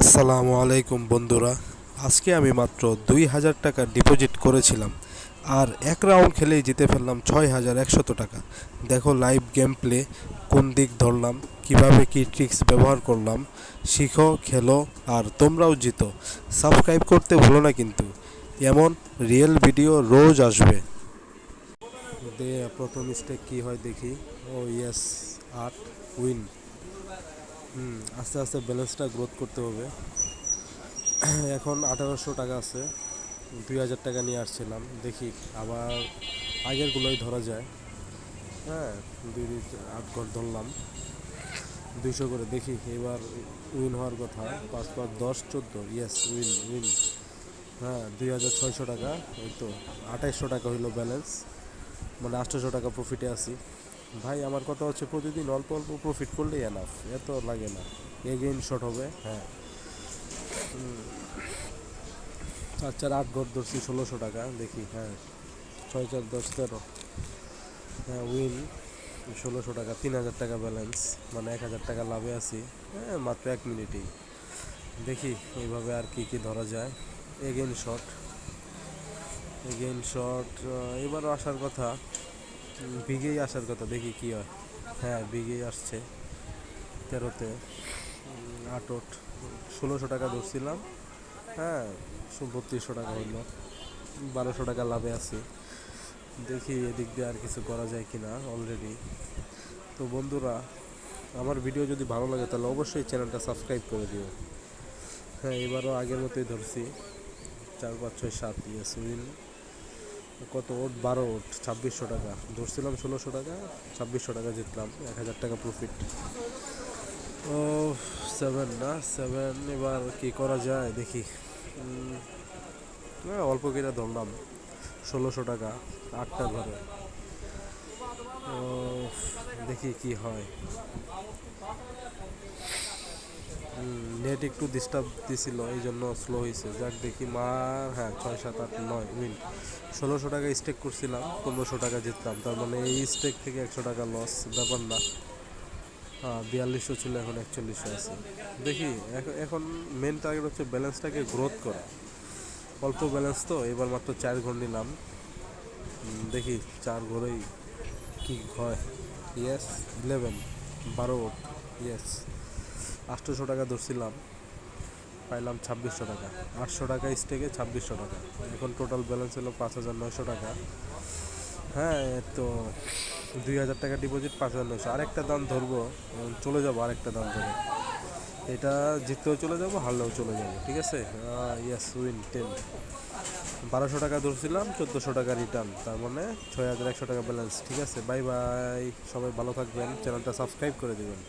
আসসালামু আলাইকুম বন্ধুরা। আজকে আমি মাত্র দুই হাজার টাকা ডিপোজিট করেছিলাম। আর এক রাউন্ড খেলেই জিতে ফেললাম ছয় হাজার একশত টাকা। দেখো লাইভ গেম প্লে কোন দিক ধরলাম, কীভাবে কি ট্রিক্স ব্যবহার করলাম, শিখো, খেলো, আর তোমরাও জিতো। সাবস্ক্রাইব করতে ভুলো না কিন্তু। এমন রিয়েল ভিডিও রোজ আসবে। দে, প্রথম স্টেক কি হয় দেখি। ও ইয়েস আট উইন হুম, আস্তে আস্তে ব্যালেন্সটা গ্রোথ করতে হবে। এখন আঠারোশো টাকা আছে, দুই হাজার টাকা নিয়ে আসছিলাম, দেখি আবার আগেরগুলোই ধরা যায়। হ্যাঁ দুই আট ঘর ধরলাম, দুইশো করে, দেখি এবার উইন হওয়ার কথা, পাঁচ পাঁচ, দশ, চোদ্দ ইয়েস উইন উইন হ্যাঁ দুই হাজার ছয়শো টাকা, এই তো, আঠাইশশো টাকা হইল ব্যালেন্স মানে আটশোশো টাকা প্রফিটে আছি। ভাই, আমার কথা হচ্ছে প্রতিদিন অল্প অল্প প্রফিট করলেই এনাফ এত লাগে না। এগেইন শর্ট হবে হ্যাঁ। চার চার আট ঘর ধরছি, ষোলোশো টাকা, দেখি হ্যাঁ। ছয় চার দশ তেরো। হ্যাঁ উইন ষোলোশো টাকা, তিন হাজার টাকা ব্যালেন্স মানে এক হাজার টাকা লাভে আছি। হ্যাঁ মাত্র এক মিনিটেই দেখি, এইভাবে আর কি কি ধরা যায়। এগেইন শর্ট এগেইন শর্ট এবারও আসার কথা। বিগেই আসার কথা, দেখি কি হয়। হ্যাঁ বিগেই আসছে। তেরোতে আটট ষোলোশো টাকা ধরছিলাম। হ্যাঁ বত্রিশশো টাকা হইল। বারোশো টাকা লাভে আছি। দেখি এদিক দিয়ে আর কিছু করা যায় কি না অলরেডি তো বন্ধুরা, আমার ভিডিও যদি ভালো লাগে, তাহলে অবশ্যই চ্যানেলটা সাবস্ক্রাইব করে দিও। হ্যাঁ এবারও আগের মতোই ধরছি। চার, পাঁচ, ছয়, সাত, ইয়েস উইন কত ওট? বারো ওট ছাব্বিশশো টাকা। ধরছিলাম ষোলোশো টাকা ছাব্বিশশো টাকা জিতলাম। এক হাজার টাকা প্রফিট ও সেভেন না সেভেন এবার কি করা যায়? দেখি। হ্যাঁ, অল্প কিনা ধরলাম। ষোলোশো টাকা আটটা ঘরে। দেখি কি হয়। নেট একটু ডিস্টার্ব দিছিল এই জন্য স্লো হয়েছে যাক, দেখি মার হ্যাঁ ছয়, সাত, আট, নয় উইন ষোলোশো টাকা স্টেক করছিলাম, পনেরোশো টাকা জিতলাম। তার মানে এই স্টেক থেকে একশো টাকা লস ব্যাপার না। বিয়াল্লিশশো ছিল, এখন একচল্লিশশো আছে। দেখি এখন মেন টার্গেট হচ্ছে ব্যালেন্সটাকে গ্রোথ করা। অল্প ব্যালেন্স তো, এবার মাত্র চার ঘর নিলাম দেখি, চার ঘরেই কি হয়। ইয়েস ইলেভেন বারো ইয়েস আটশোশো টাকা ধরছিলাম, পাইলাম ছাব্বিশশো টাকা। আটশো টাকা স্টেকে ছাব্বিশশো টাকা। এখন টোটাল ব্যালেন্স হলো পাঁচ হাজার নয়শো টাকা। হ্যাঁ তো দুই হাজার টাকা ডিপোজিট পাঁচ হাজার নয়শো। আরেকটা দাম ধরবো, চলে যাব আরেকটা দাম ধরে। এটা জিততেও চলে যাব, হারলেও চলে যাব, ঠিক আছে? ইয়াস উইন টেন বারোশো টাকা ধরছিলাম, চোদ্দোশো টাকা রিটার্ন তার মানে ছয় হাজার একশো টাকা ব্যালেন্স ঠিক আছে? বাই বাই সবাই ভালো থাকবেন, চ্যানেলটা সাবস্ক্রাইব করে দেবেন।